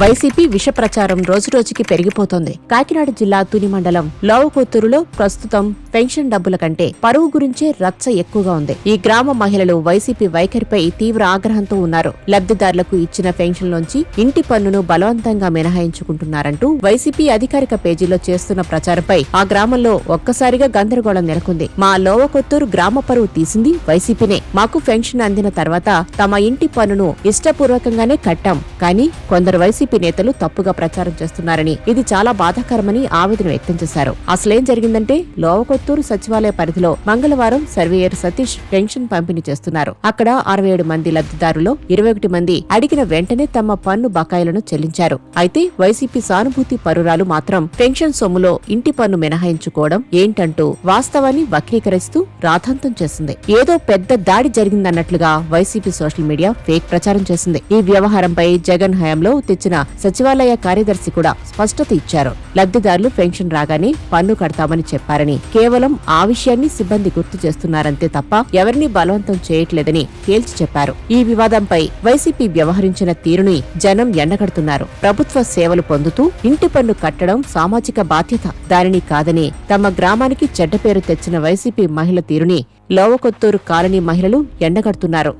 YCP విష ప్రచారం రోజురోజుకి పెరిగిపోతోంది. కాకినాడ జిల్లా తుని మండలం లోవకూతురులో ప్రస్తుతం పెన్షన్ డబ్బుల కంటే పరువు గురించే రచ్చ ఎక్కువగా ఉంది. ఈ గ్రామ మహిళలు వైసీపీ వైఖరిపై తీవ్ర ఆగ్రహంతో ఉన్నారు. లబ్ధిదారులకు ఇచ్చిన పెన్షన్లోంచి ఇంటి పన్నును బలవంతంగా మినహాయించుకుంటున్నారంటూ వైసీపీ అధికారిక పేజీలో చేస్తున్న ప్రచారంపై ఆ గ్రామంలో ఒక్కసారిగా గందరగోళం నెలకొంది. మా లోవకొత్తూరు గ్రామ పరువు తీసింది వైసీపీనే. మాకు పెన్షన్ అందిన తర్వాత తమ ఇంటి పన్నును ఇష్టపూర్వకంగానే కట్టాం. కానీ కొందరు వైసీపీ నేతలు తప్పుగా ప్రచారం చేస్తున్నారని ఇది చాలా బాధాకరమని ఆవేదన వ్యక్తం చేశారు. అసలేం జరిగిందంటే లోవకొత్తూరు సచివాలయ పరిధిలో మంగళవారం సర్వేయర్ సతీష్ పెన్షన్ పంపిణీ చేస్తున్నారు. అక్కడ అరవై ఏడు మంది లబ్దిదారులో ఇరవై ఒకటి మంది అడిగిన వెంటనే తమ పన్ను బకాయిలను చెల్లించారు. అయితే వైసీపీ సానుభూతి పరురాలు మాత్రం పెన్షన్ సొమ్ములో ఇంటి పన్ను మినహాయించుకోవడం ఏంటంటూ వాస్తవాన్ని వక్రీకరిస్తూ రాధాంతం చేసింది. ఏదో పెద్ద దాడి జరిగిందన్నట్లుగా వైసీపీ సోషల్ మీడియా ఫేక్ ప్రచారం చేసింది. ఈ వ్యవహారంపై జగన్ హయాంలో తెచ్చిన సచివాలయ కార్యదర్శి కూడా స్పష్టత ఇచ్చారు. లబ్ధిదారులు పెన్షన్ రాగానే పన్ను కడతామని చెప్పారని కేవలం ఆ విషయాన్ని సిబ్బంది గుర్తు చేస్తున్నారంతే తప్ప ఎవరిని బలవంతం చేయట్లేదని తేల్చి చెప్పారు. ఈ వివాదంపై వైసీపీ వ్యవహరించిన తీరుని జనం ఎండగడుతున్నారు. ప్రభుత్వ సేవలు పొందుతూ ఇంటి పన్ను కట్టడం సామాజిక బాధ్యత. దానిని కాదని తమ గ్రామానికి చెడ్డ పేరు తెచ్చిన వైసీపీ మహిళ తీరుని లోవకొత్తూరు కాలనీ మహిళలు ఎండగడుతున్నారు.